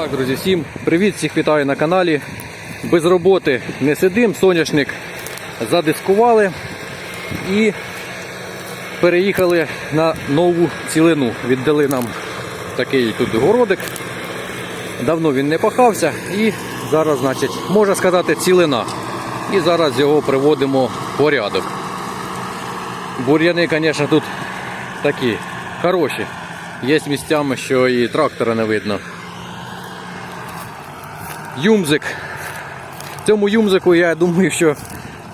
Так, друзі, всім привіт, всіх вітаю на каналі. Без роботи не сидим, соняшник задискували і переїхали на нову цілину. Віддали нам такий тут городик. Давно він не пахався і зараз, значить, можна сказати, цілина. І зараз його приводимо в порядок. Бур'яни, звісно, тут такі хороші. Є місцями, що і трактора не видно. Юмзик. Цьому юмзику я думаю, що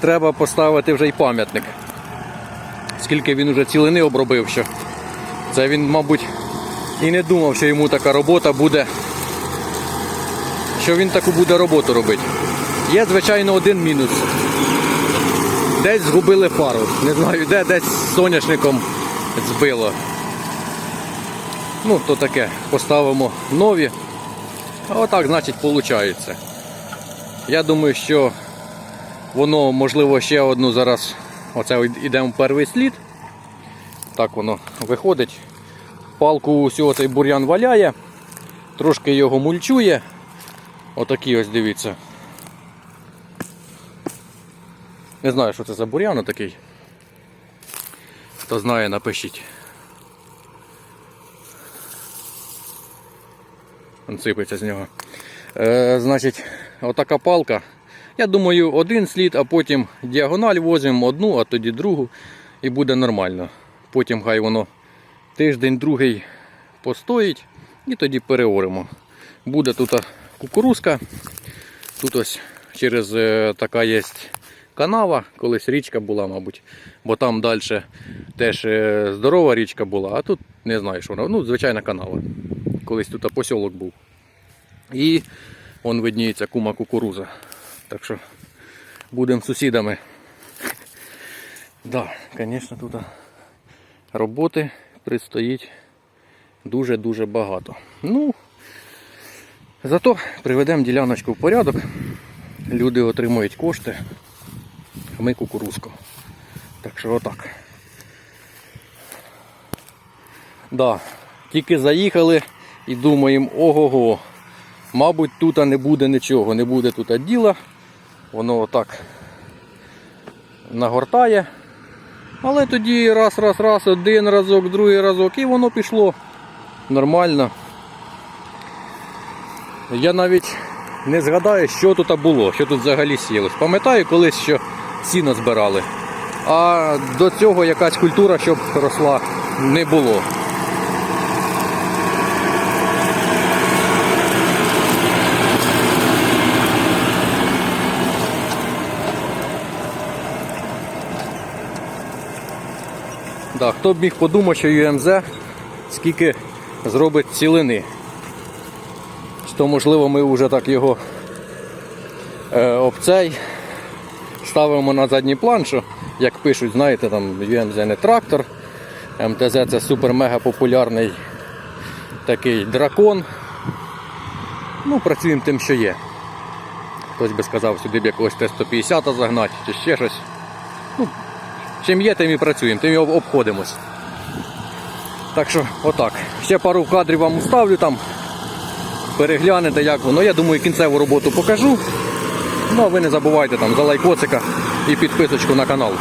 треба поставити вже й пам'ятник. Скільки він уже цілини обробив, що це він, мабуть, і не думав, що йому така робота буде. Що він таку буде роботу робити. Є, звичайно, один мінус. Десь згубили фару. Не знаю, де десь соняшником збило. Ну, то таке, поставимо нові. Отак, значить, виходить. Я думаю, що воно, можливо, ще одну зараз. Оце йдемо в перший слід. Так воно виходить. Палку усього цей бур'ян валяє, трошки його мульчує. Отакий ось дивіться. Не знаю, що це за бур'ян такий. Хто знає, напишіть. Сипеться з нього. Е, значить, отака палка. Я думаю, один слід, а потім діагональ возимо одну, а тоді другу і буде нормально. Потім хай воно тиждень другий постоїть і тоді переоримо. Буде тут кукурузка. Тут ось через е, така є канава, колись річка була, мабуть, бо там далі теж е, здорова річка була, а тут не знаю, що вона. Ну, звичайна канава. Колись тут посілок був. І вон видніється кума кукуруза. Так що будемо сусідами. Да, звісно, тут роботи предстоїть дуже-дуже багато. Ну, зато приведемо діляночку в порядок. Люди отримують кошти, а ми кукурузку. Так що отак. Да, тільки заїхали і думаємо, ого-го, мабуть, тут не буде нічого, не буде тут діла. Воно отак нагортає. Але тоді раз, раз, раз, один разок, другий разок і воно пішло нормально. Я навіть не згадаю, що тут було, що тут взагалі сілось. Пам'ятаю колись, що сіно збирали. А до цього якась культура, щоб росла, не було. Да, хто б міг подумати, що ЮМЗ скільки зробить цілини. То можливо ми вже так його е, обцей ставимо на задній план, що, як пишуть, знаєте, там ЮМЗ не трактор, МТЗ це супер-мега популярний такий дракон. Ну, працюємо тим, що є. Хтось би сказав, сюди б якогось Т-150 загнати чи ще щось. Ну, Чим є, тим і працюємо, тим і обходимось. Так що, отак. Ще пару кадрів вам уставлю там. Переглянете, як воно. Я думаю, кінцеву роботу покажу. Ну а ви не забувайте там за лайкоцика і підписочку на канал.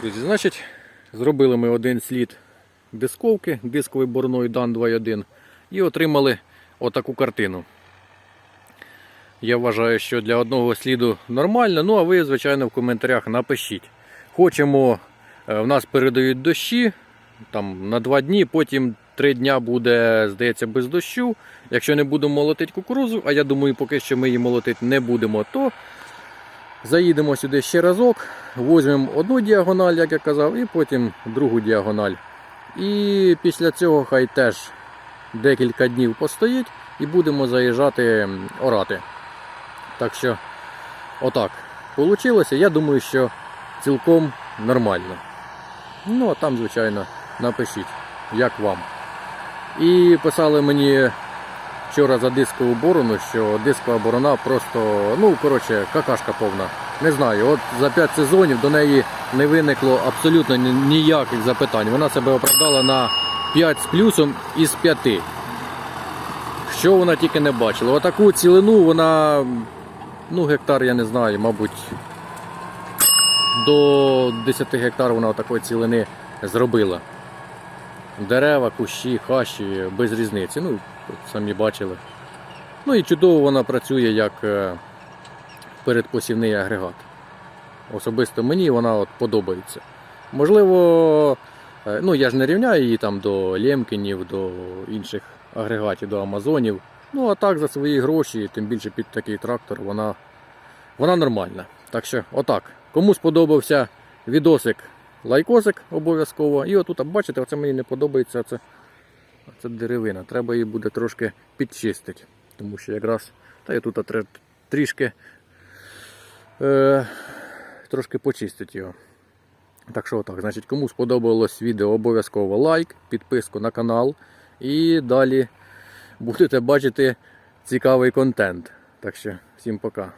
Друзі, значить, зробили ми один слід дисковки, дисковий борною DAN 2.1 і отримали отаку картину. Я вважаю, що для одного сліду нормально. Ну а ви, звичайно, в коментарях напишіть. Хочемо, е, в нас передають дощі там, на два дні, потім три дня буде, здається, без дощу. Якщо не будемо молотити кукурузу, а я думаю, поки що ми її молотити не будемо, то заїдемо сюди ще разок, візьмемо одну діагональ, як я казав, і потім другу діагональ. І після цього хай теж декілька днів постоїть і будемо заїжджати орати. Так що, отак получилося. Я думаю, що цілком нормально. Ну, а там, звичайно, напишіть, як вам. І писали мені вчора за дискову борону, що дискова борона просто, ну, коротше, какашка повна. Не знаю, от за 5 сезонів до неї не виникло абсолютно ніяких запитань. Вона себе оправдала на 5 з плюсом із 5. Що вона тільки не бачила. Отаку цілину вона, ну, гектар, я не знаю, мабуть, до 10 гектар вона отакої цілини зробила. Дерева, кущі, хащі, без різниці. Ну, самі бачили. Ну і чудово вона працює як е, передпосівний агрегат. Особисто мені вона от подобається. Можливо, е, ну я ж не рівняю її там до Лємкінів, до інших агрегатів, до Амазонів. Ну а так за свої гроші, тим більше під такий трактор, вона, вона нормальна. Так що, отак. Кому сподобався відосик, лайкосик обов'язково. І отут, бачите, оце мені не подобається. Це, це деревина. Треба її буде трошки підчистити. Тому що якраз та я тут трішки е, трошки почистити його. Так що отак, значить, кому сподобалось відео, обов'язково лайк, підписку на канал. І далі будете бачити цікавий контент. Так що всім пока.